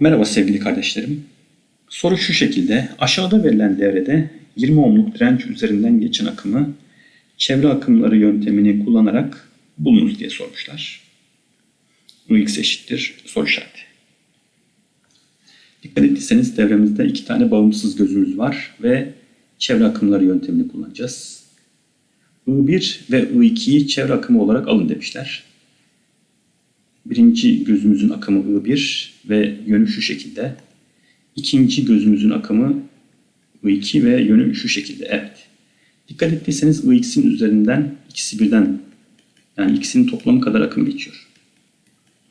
Merhaba sevgili kardeşlerim. Soru şu şekilde. Aşağıda verilen devrede 20 ohmluk direnç üzerinden geçen akımı çevre akımları yöntemini kullanarak bulunuz diye sormuşlar. Ix eşittir soru işareti. Dikkat ettiyseniz devremizde iki tane bağımsız gözümüz var ve çevre akımları yöntemini kullanacağız. I1 ve I2'yi çevre akımı olarak alın demişler. Birinci gözümüzün akımı I1 ve yönü şu şekilde. İkinci gözümüzün akımı I2 ve yönü şu şekilde. Evet. Dikkat ettiyseniz Ix'in üzerinden ikisi birden yani ikisinin toplamı kadar akım geçiyor.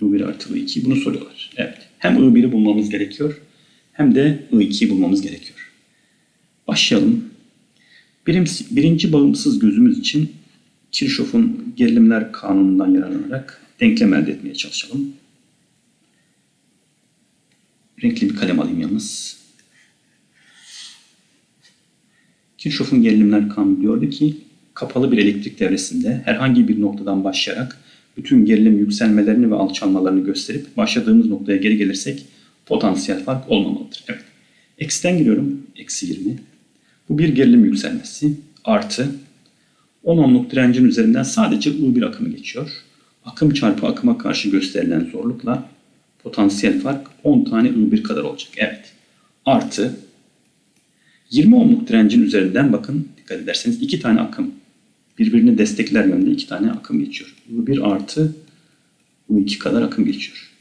I1 artı I2 bunu soruyorlar. Evet. Hem I1'i bulmamız gerekiyor hem de I2'yi bulmamız gerekiyor. Başlayalım. Birim, birinci bağımsız gözümüz için Kirchhoff'un gerilimler kanunundan yararlanarak denklem elde etmeye çalışalım. Renkli bir kalem alayım yalnız. Kirchhoff'un gerilimler kanunu diyordu ki kapalı bir elektrik devresinde herhangi bir noktadan başlayarak bütün gerilim yükselmelerini ve alçalmalarını gösterip başladığımız noktaya geri gelirsek potansiyel fark olmamalıdır. Evet. Eksiden giriyorum. Eksi 20. Bu bir gerilim yükselmesi. Artı 10 ohmluk direncin üzerinden sadece I1 akımı geçiyor. Akım çarpı akıma karşı gösterilen zorlukla potansiyel fark 10 tane I1 kadar olacak. Evet. Artı 20 ohmluk direncin üzerinden bakın dikkat ederseniz iki tane akım birbirini destekler yönde iki tane akım geçiyor. I1 artı I2 kadar akım geçiyor.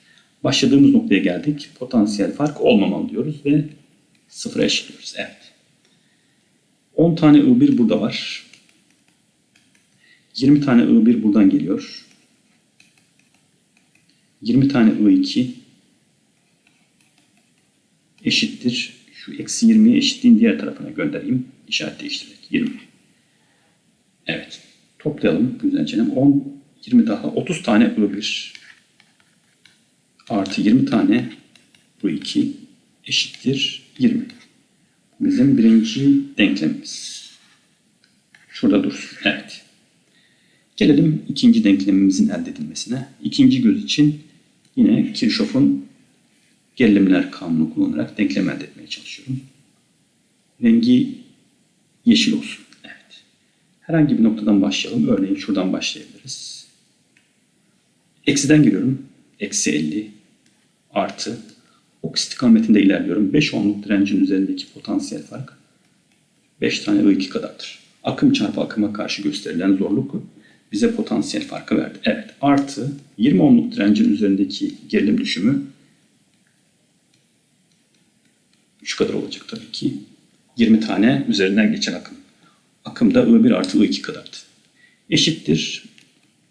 Başladığımız noktaya geldik. Potansiyel fark olmamalı diyoruz ve sıfıra eşitliyoruz. Evet. 10 tane I1 burada var. 20 tane I1 buradan geliyor. 20 tane I2 eşittir. Şu eksi 20'yi eşitliğin diğer tarafına göndereyim. İşaret değiştirerek 20. Evet. Toplayalım güzelce. 10, 20 daha 30 tane I1 artı 20 tane I2 eşittir 20. Bizim birinci denklemimiz. Şurada dursun. Evet. Gelelim ikinci denklemimizin elde edilmesine. İkinci göz için yine Kirchhoff'un gerilimler kanunu kullanarak denklem elde etmeye çalışıyorum. Rengi yeşil olsun. Evet. Herhangi bir noktadan başlayalım. Örneğin şuradan başlayabiliriz. Eksiden giriyorum. Eksi 50 artı ok istikametinde ilerliyorum. 5 ohmluk direncin üzerindeki potansiyel fark 5 tane I2 kadardır. Akım çarpı akıma karşı gösterilen zorluk bize potansiyel farkı verdi. Evet artı 20 ohmluk direncin üzerindeki gerilim düşümü şu kadar olacak tabii ki. 20 tane üzerinden geçen akım. Akım da I1 artı I2 kadardı. Eşittir.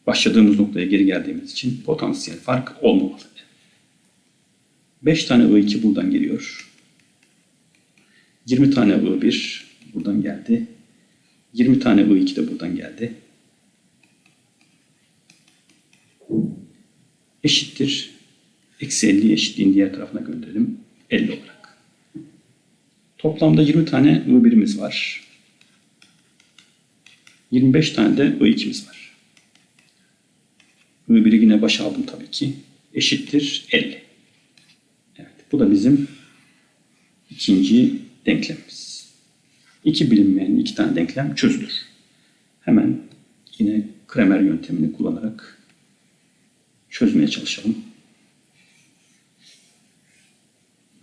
Başladığımız noktaya geri geldiğimiz için potansiyel fark olmamalı. 5 tane I2 buradan geliyor. 20 tane I1 buradan geldi. 20 tane I2 de buradan geldi. Eşittir. Eksi 50 eşitliğin diğer tarafına gönderelim. 50 olarak. Toplamda 20 tane I1'imiz var. 25 tane de I2'miz var. I1'i yine başa aldım tabii ki. Eşittir 50. Evet, bu da bizim ikinci denklemimiz. İki bilinmeyen iki tane denklem çözülür. Hemen yine Kremer yöntemini kullanarak çözmeye çalışalım.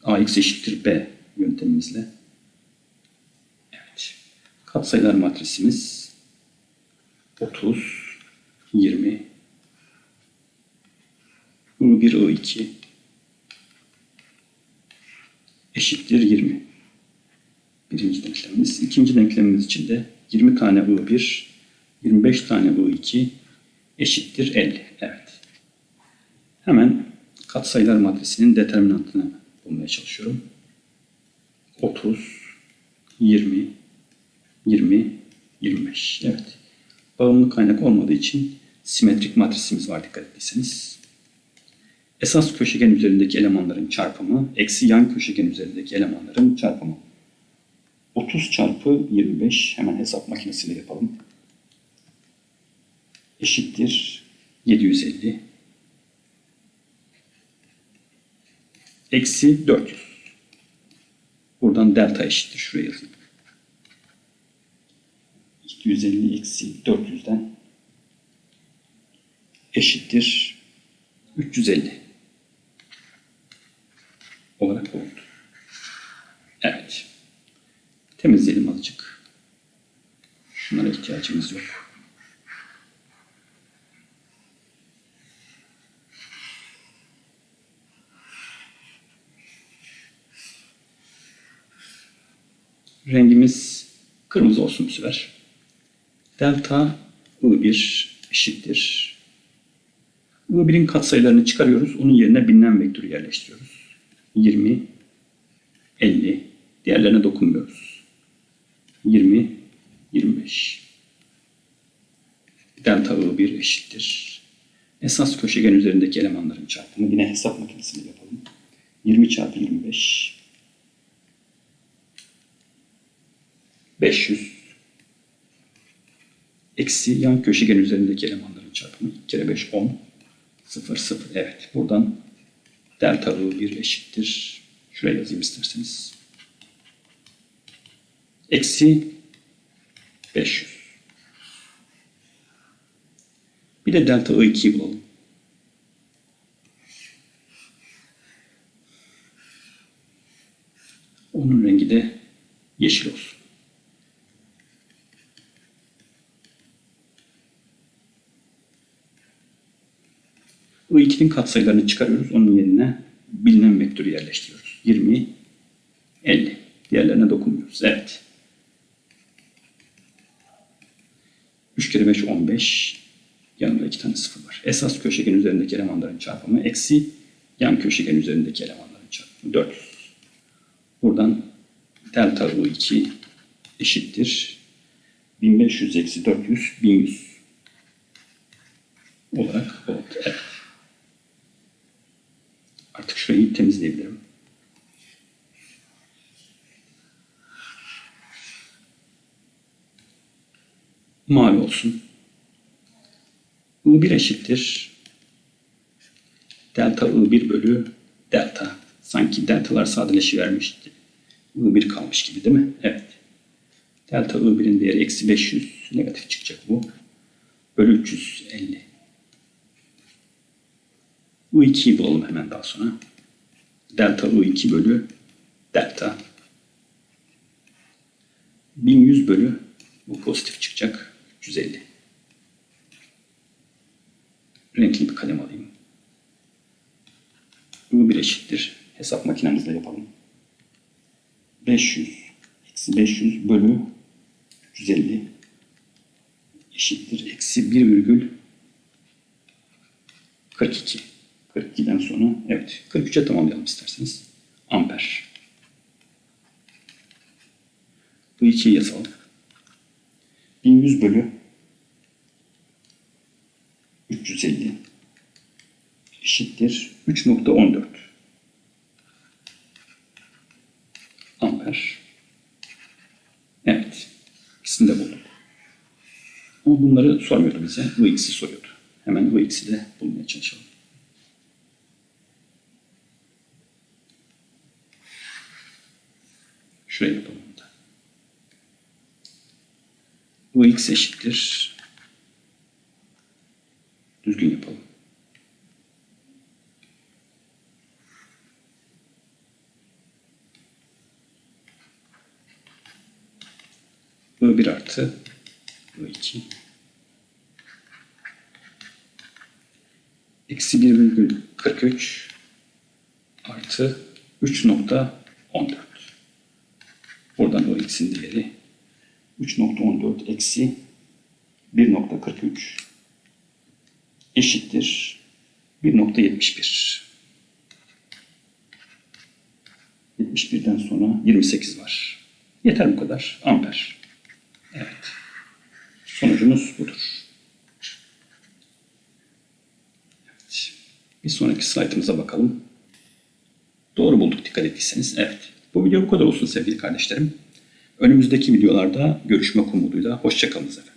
AX eşittir B yöntemimizle. Evet. Katsayılar matrisimiz 30, 20, I1, I2 eşittir 20. Birinci denklemimiz. İkinci denklemimiz için de 20 tane I1, 25 tane I2 eşittir 50. Evet. Hemen katsayılar matrisinin determinantını bulmaya çalışıyorum. 30, 20, 20, 25. Evet. Bağımlı kaynak olmadığı için simetrik matrisimiz var dikkat ettiyseniz. Esas köşegen üzerindeki elemanların çarpımı eksi yan köşegen üzerindeki elemanların çarpımı. 30 çarpı 25 hemen hesap makinesiyle yapalım. Eşittir 750. eksi 400. Buradan delta eşittir. Şuraya yazayım. 250 eksi 400'den eşittir 350 olarak oldu. Evet. Temizleyelim azıcık. Şunlara ihtiyacımız yok. Rengimiz kırmızı olsun bu sefer. Delta I1 eşittir. I1'in katsayılarını çıkarıyoruz. Onun yerine bilinen vektörü yerleştiriyoruz. 20, 50. Diğerlerine dokunmuyoruz. 20, 25. Delta I1 eşittir. Esas köşegen üzerindeki elemanların çarpımı. Yine hesap makinesiyle yapalım. 20 çarpı 25. 500. Eksi yan köşegen üzerindeki elemanların çarpımı. 2 kere 5, 10. 0, 0. Evet. Buradan delta I1 eşittir. Şuraya yazayım isterseniz. Eksi 500. Bir de delta I2'yi bulalım. Onun rengi de yeşil olsun. I2'nin katsayılarını çıkarıyoruz. Onun yerine bilinen vektörü yerleştiriyoruz. 20, 50. Diğerlerine dokunmuyoruz. Evet. 3 kere 5, 15. Yanında iki tane sıfır var. Esas köşegen üzerindeki elemanların çarpımı eksi yan köşegen üzerindeki elemanların çarpımı 400. Buradan delta U2 eşittir 1500 eksi 400 1100 olarak oldu. Evet. Artık şurayı temizleyebilirim. Mavi olsun. I1 eşittir. Delta I1 bölü delta. Sanki deltalar sadeleşivermişti. I1 kalmış gibi değil mi? Evet. Delta I1'in değeri eksi 500. Negatif çıkacak bu. Bölü 350. U2'yi bulalım hemen daha sonra. Delta U2 bölü delta. 1100 bölü bu pozitif çıkacak. 350. Renkli bir kalem alayım. U1 eşittir. Hesap makinemizle yapalım. 500 eksi 500 bölü 350 eşittir. Eksi 1 virgül 42. 42'den sonra evet 43'e tamamlayalım isterseniz. Amper. Bu 2'yi yazalım. 1100 bölü 350 eşittir 3.14 amper. Evet. İkisini de bulduk. Ama bunları sormuyordu bize. Bu ikisi soruyordu. Hemen bu ikisi de bulmaya çalışalım. Şuraya yapalım da. Bu x eşittir. Düzgün yapalım. Bu 1 artı bu 2 eksi 1,43 artı 3.14 Buradan o x'in değeri 3.14 eksi 1.43 eşittir 1.71. 71'den sonra 28 var. Yeter bu kadar. Amper. Evet. Sonucumuz budur. Evet. Bir sonraki slaytımıza bakalım. Doğru bulduk dikkat ettiyseniz. Evet. Bu video bu kadar olsun sevgili kardeşlerim. Önümüzdeki videolarda görüşmek umuduyla. Hoşçakalınız efendim.